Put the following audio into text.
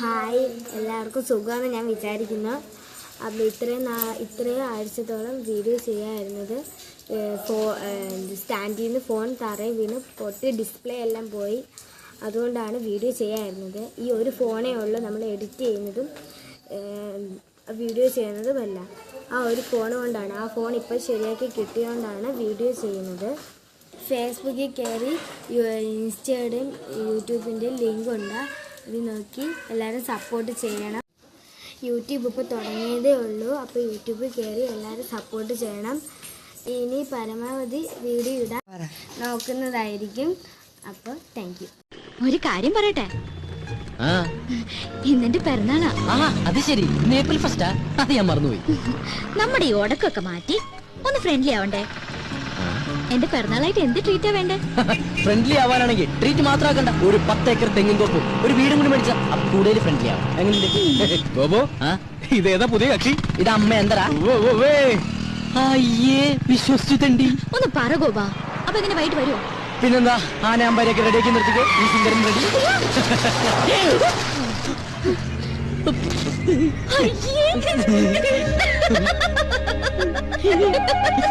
Hi എല്ലാവർക്കും സുഖമാണ് ഞാൻ വിചാരിക്കുന്നു. അപ്പോൾ ഇത്രയും നാ ഇത്രയും ആഴ്ചത്തോളം വീഡിയോ ചെയ്യാമായിരുന്നത് ഫോ സ്റ്റാൻഡിൽ നിന്ന് ഫോൺ തറയിൽ വീണ് പൊട്ടി ഡിസ്പ്ലേ എല്ലാം പോയി. അതുകൊണ്ടാണ് വീഡിയോ ചെയ്യാമായിരുന്നത് ഈ ഒരു ഫോണേ ഉള്ളൂ നമ്മൾ എഡിറ്റ് ചെയ്യുന്നതും വീഡിയോ ചെയ്യുന്നതുമല്ല ആ ഒരു ഫോൺ കൊണ്ടാണ് ആ ഫോൺ ഇപ്പോൾ ശരിയാക്കി കിട്ടിയതുകൊണ്ടാണ് വീഡിയോ ചെയ്യുന്നത്. ഫേസ്ബുക്കിൽ കയറി ഇൻസ്റ്റയുടെയും യൂട്യൂബിന്റെയും ലിങ്ക് അത് നോക്കി എല്ലാവരും സപ്പോർട്ട് ചെയ്യണം. യൂട്യൂബ് ഇപ്പോൾ തുടങ്ങിയതേ ഉള്ളൂ. അപ്പോൾ യൂട്യൂബിൽ കയറി എല്ലാവരും സപ്പോർട്ട് ചെയ്യണം. ഇനി പരമാവധി വീഡിയോ ഇടാൻ നോക്കുന്നതായിരിക്കും. അപ്പോൾ താങ്ക് ഒരു കാര്യം പറയട്ടെ? ഇന്നെന്റെ പിറന്നാളാ. അത് ശരി. ഇന്ന് ഏപ്രിൽ ഫസ്റ്റാ അത് ഞാൻ മറന്നുപോയി. നമ്മുടെ ഈ ഉടക്കൊക്കെ മാറ്റി ഒന്ന് ഫ്രണ്ട്ലി ആവണ്ടേ? എന്റെ പിറന്നാളായിട്ട് എന്ത് ട്രീറ്റാ വേണ്ടേ? ഫ്രണ്ട്ലി ആവാനാണെങ്കിൽ ട്രീറ്റ് മാത്രമാക്കണ്ട ഒരു പത്ത് ഏക്കർ തെങ്ങും തോപ്പും. ഒരു വീടും കൂടി മേടിച്ച അപ്പൊ കൂടുതൽ ഫ്രണ്ട്ലി ആവും. എങ്ങനെയുണ്ട്? ഗോപോ ഇതേതാ പുതിയ കക്ഷി? ഇത് അമ്മ എന്തരാ അയ്യേ വിശ്വസിച്ചു തണ്ടി. ഒന്ന് പറ ഗോപാ. അപ്പൊ എങ്ങനെ വൈകിട്ട് വരുമോ പിന്നെന്താ? ആനയാമ്പാരിയൊക്കെ റെഡിയാക്കി നിർത്തിക്കോ. ഈ സിംഗറും റെഡി അയ്യേ.